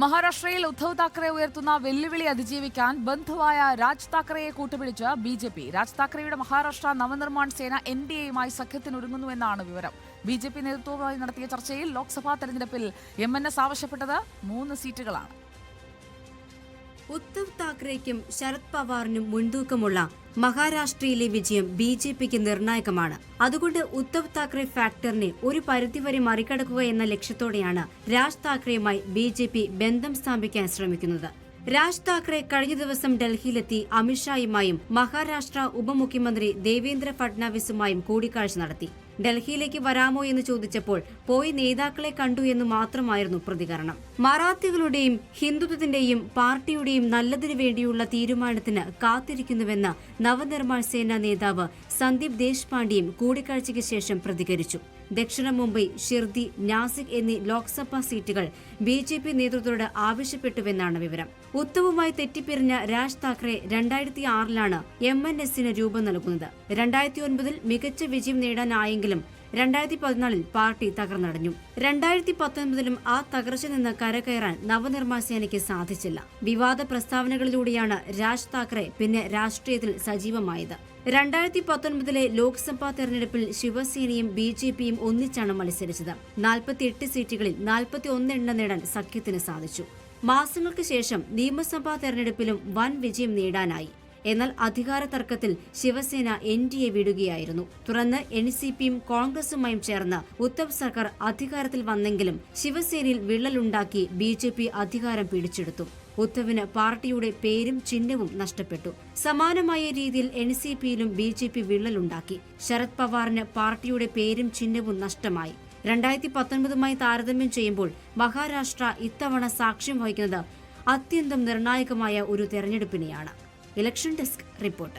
മഹാരാഷ്ട്രയിൽ ഉദ്ധവ് താക്കറെ ഉയർത്തുന്ന വെല്ലുവിളി അതിജീവിക്കാൻ ബന്ധുവായ രാജ് താക്കറെയെ കൂട്ടുപിടിച്ച് ബി ജെ പി. രാജ് താക്കറെയുടെ മഹാരാഷ്ട്ര നവനിർമ്മാൺ സേന എൻ ഡി എയുമായി സഖ്യത്തിനൊരുങ്ങുന്നുവെന്നാണ് വിവരം. ബി ജെ പി നേതൃത്വവുമായി നടത്തിയ ചർച്ചയിൽ ലോക്സഭാ തെരഞ്ഞെടുപ്പിൽ എം എൻ എസ് ആവശ്യപ്പെട്ടത് മൂന്ന് സീറ്റുകളാണ്. ഉദ്ധവ് താക്കറേക്കും ശരത് പവാറിനും മുൻതൂക്കമുള്ള മഹാരാഷ്ട്രയിലെ വിജയം ബി ജെ പിക്ക് നിർണായകമാണ്. അതുകൊണ്ട് ഉദ്ധവ് താക്കറെ ഫാക്ടറിനെ ഒരു പരിധിവരെ മറികടക്കുക എന്ന ലക്ഷ്യത്തോടെയാണ് രാജ് താക്കറെയുമായി ബി ജെ പി ബന്ധം സ്ഥാപിക്കാൻ ശ്രമിക്കുന്നത്. രാജ് താക്കറെ കഴിഞ്ഞ ദിവസം ഡൽഹിയിലെത്തി അമിത്ഷായുമായും മഹാരാഷ്ട്ര ഉപമുഖ്യമന്ത്രി ദേവേന്ദ്ര ഫഡ്നാവിസുമായും കൂടിക്കാഴ്ച നടത്തി. ഡൽഹിയിലേക്ക് വരാമോ എന്ന് ചോദിച്ചപ്പോൾ പോയി നേതാക്കളെ കണ്ടു എന്ന് മാത്രമായിരുന്നു പ്രതികരണം. മറാത്തികളുടെയും ഹിന്ദുത്വത്തിന്റെയും പാർട്ടിയുടെയും നല്ലതിനു വേണ്ടിയുള്ള തീരുമാനത്തിന് കാത്തിരിക്കുന്നുവെന്ന് നവനിർമ്മാൺ സേന നേതാവ് സന്ദീപ് ദേശ്പാണ്ഡെയും കൂടിക്കാഴ്ചയ്ക്ക് ശേഷം പ്രതികരിച്ചു. ദക്ഷിണ മുംബൈ ഷിർദി നാസിക് എന്നീ ലോക്സഭാ സീറ്റുകൾ ബി ജെ പി നേതൃത്വത്തോട് ആവശ്യപ്പെട്ടുവെന്നാണ് വിവരം. ഉത്തവുമായി തെറ്റിപ്പിരിഞ്ഞ രാജ് താക്കറെ രണ്ടായിരത്തി ആറിലാണ് എം എൻ എസിന് രൂപം നൽകുന്നത്. രണ്ടായിരത്തി ഒൻപതിൽ മികച്ച വിജയം നേടാനായെങ്കിലും രണ്ടായിരത്തി പതിനാലിൽ പാർട്ടി തകർന്നടഞ്ഞു. രണ്ടായിരത്തി പത്തൊൻപതിലും ആ തകർച്ച നിന്ന് കരകയറാൻ നവനിർമ്മാണ സേനയ്ക്ക് സാധിച്ചില്ല. വിവാദ പ്രസ്താവനകളിലൂടെയാണ് രാജ് താക്കറെ പിന്നെ രാഷ്ട്രീയത്തിൽ സജീവമായത്. രണ്ടായിരത്തി പത്തൊൻപതിലെ ലോക്സഭാ തെരഞ്ഞെടുപ്പിൽ ശിവസേനയും ബി ജെ പിയും ഒന്നിച്ചാണ് മത്സരിച്ചത്. നാൽപ്പത്തിയെട്ട് സീറ്റുകളിൽ നാൽപ്പത്തി എണ്ണം നേടാൻ സഖ്യത്തിന് സാധിച്ചു. മാസങ്ങൾക്ക് ശേഷം നിയമസഭാ തെരഞ്ഞെടുപ്പിലും വൻ വിജയം നേടാനായി. എന്നാൽ അധികാര തർക്കത്തിൽ ശിവസേന എൻ ഡി എ വിടുകയായിരുന്നു. തുടർന്ന് എൻ സി പിയും കോൺഗ്രസുമായും ചേർന്ന് ഉദ്ധവ് സർക്കാർ അധികാരത്തിൽ വന്നെങ്കിലും ശിവസേനയിൽ വിള്ളലുണ്ടാക്കി ബി ജെ പി അധികാരം പിടിച്ചെടുത്തു. ഉദ്ധവിന് പാർട്ടിയുടെ പേരും ചിഹ്നവും നഷ്ടപ്പെട്ടു. സമാനമായ രീതിയിൽ എൻ സി പിയിലും ബി ജെ പി വിള്ളലുണ്ടാക്കി. ശരത് പവാറിന് പാർട്ടിയുടെ പേരും ചിഹ്നവും നഷ്ടമായി. രണ്ടായിരത്തി പത്തൊൻപതുമായി താരതമ്യം ചെയ്യുമ്പോൾ മഹാരാഷ്ട്ര ഇത്തവണ സാക്ഷ്യം വഹിക്കുന്നത് അത്യന്തം നിർണായകമായ ഒരു തെരഞ്ഞെടുപ്പിനെയാണ്. Election desk report.